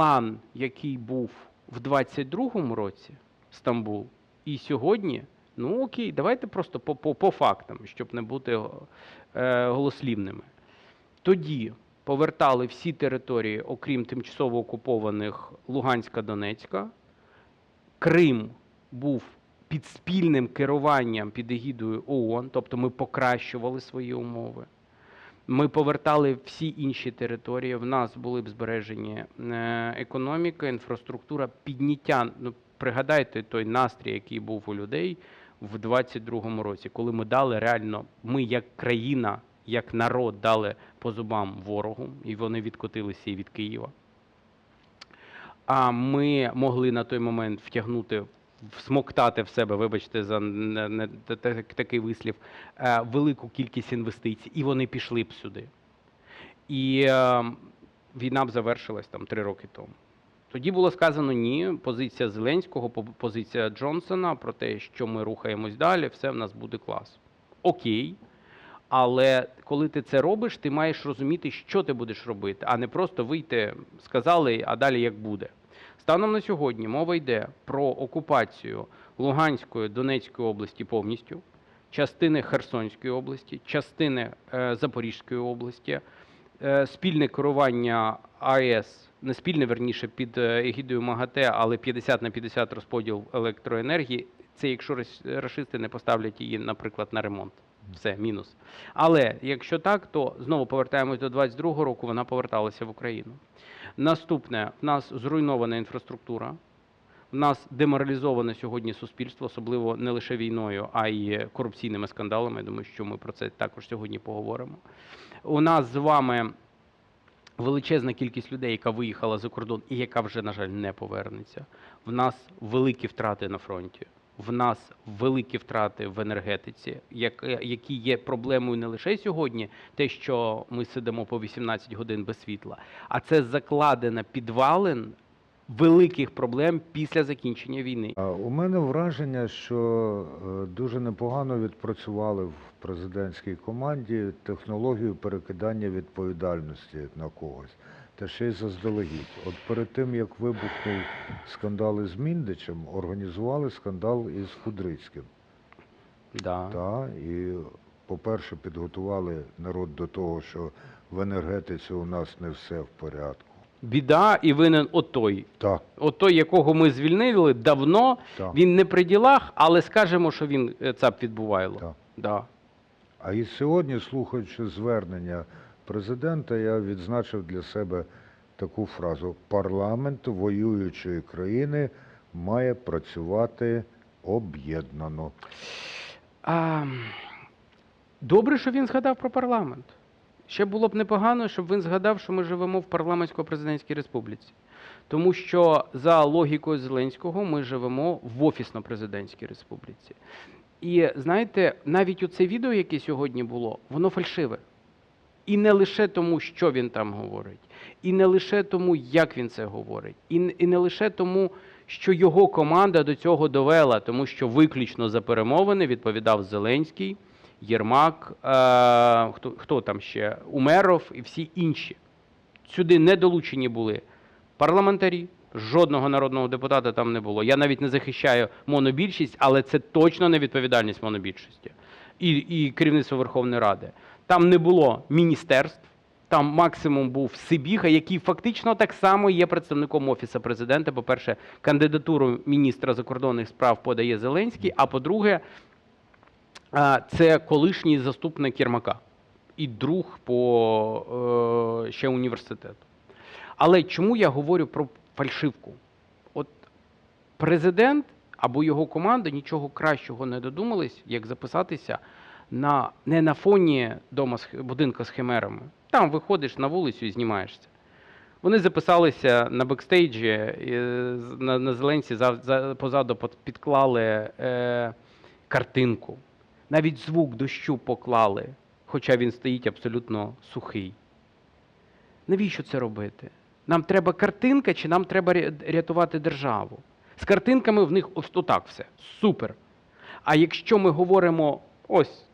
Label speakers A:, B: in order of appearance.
A: план, який був в 22-му році, Стамбул, і сьогодні, ну окей, давайте просто по, по, по фактам, щоб не бути е, голослівними. Тоді повертали всі території, окрім тимчасово окупованих Луганська, Донецька. Крим був під спільним керуванням під егідою ООН, тобто ми покращували свої умови. Ми повертали всі інші території. В нас були б збережені е, економіка, інфраструктура, підняття. Ну, пригадайте той настрій, який був у людей в 22-му році, коли ми дали реально, ми як країна, як народ дали по зубам ворогу, і вони відкотилися і від Києва. А ми могли на той момент втягнути, всмоктати в себе, вибачте, за такий вислів, е, велику кількість інвестицій, і вони пішли б сюди. І е, війна б завершилась там три роки тому. Тоді було сказано ні, позиція Зеленського, позиція Джонсона про те, що ми рухаємось далі, все в нас буде клас. Окей. Але коли ти це робиш, ти маєш розуміти, що ти будеш робити, а не просто вийти, сказали, а далі як буде. Станом на сьогодні мова йде про окупацію Луганської, Донецької області повністю, частини Херсонської області, частини е, Запорізької області, е, спільне керування АЕС, не спільне, верніше, під е, егідою МАГАТЕ, але 50 на 50 розподіл електроенергії. Це якщо рашисти не поставлять її, наприклад, на ремонт. Все, мінус. Але якщо так, то знову повертаємось до 22-го року, вона поверталася в Україну. Наступне, в нас зруйнована інфраструктура, в нас деморалізоване сьогодні суспільство, особливо не лише війною, а й корупційними скандалами. Я думаю, що ми про це також сьогодні поговоримо. У нас з вами величезна кількість людей, яка виїхала за кордон і яка вже, на жаль, не повернеться. В нас великі втрати на фронті. В нас великі втрати в енергетиці, е, які є проблемою не лише сьогодні, те, що ми сидимо по 18 годин без світла, а це закладена підвалин великих проблем після закінчення війни.
B: У мене враження, що е, дуже непогано відпрацювали в президентській команді технологію перекидання відповідальності на когось. Та ще й заздалегідь. От перед тим, як вибухнув скандал із Міндичем, організували скандал із Кудрицьким.
A: Да.
B: Та, і, по-перше, підготували народ до того, що в енергетиці у нас не все в порядку.
A: Біда і винен отой.
B: Так,
A: Отой, якого ми звільнили давно,
B: так.
A: він не при ділах, але скажемо, що він е, ЦАП відбувайло.
B: Так.
A: Да.
B: А і сьогодні, слухаючи звернення президента, я відзначив для себе таку фразу: парламент воюючої країни має працювати об'єднано.
A: А, добре, що він згадав про парламент. Ще було б непогано, щоб він згадав, що ми живемо в парламентсько-президентській республіці. Тому що за логікою Зеленського ми живемо в офісно-президентській республіці. І знаєте, навіть оце відео, яке сьогодні було, воно фальшиве. І не лише тому, що він там говорить, і не лише тому, як він це говорить, і, не лише тому, що його команда до цього довела, тому що виключно за перемовини відповідав Зеленський, Єрмак, е, хто, хто там ще, Умеров і всі інші. Сюди не долучені були парламентарі, жодного народного депутата там не було. Я навіть не захищаю монобільшість, але це точно не відповідальність монобільшості і, і керівництво Верховної Ради. Там не було міністерств, там максимум був Сибіга, який фактично так само є представником Офісу президента. По-перше, кандидатуру міністра закордонних справ подає Зеленський, а по-друге, це колишній заступник Єрмака і друг по е, ще університету. Але чому я говорю про фальшивку? От президент або його команда нічого кращого не додумались, як записатися на, не на фоні дома з будинка з химерами. Там виходиш на вулицю і знімаєшся. Вони записалися на бекстейджі, і на, на зеленці за, за, позаду підклали е, картинку. Навіть звук дощу поклали, хоча він стоїть абсолютно сухий. Навіщо це робити? Нам треба картинка, чи нам треба рятувати державу? З картинками в них ось отак все. Супер. А якщо ми говоримо ось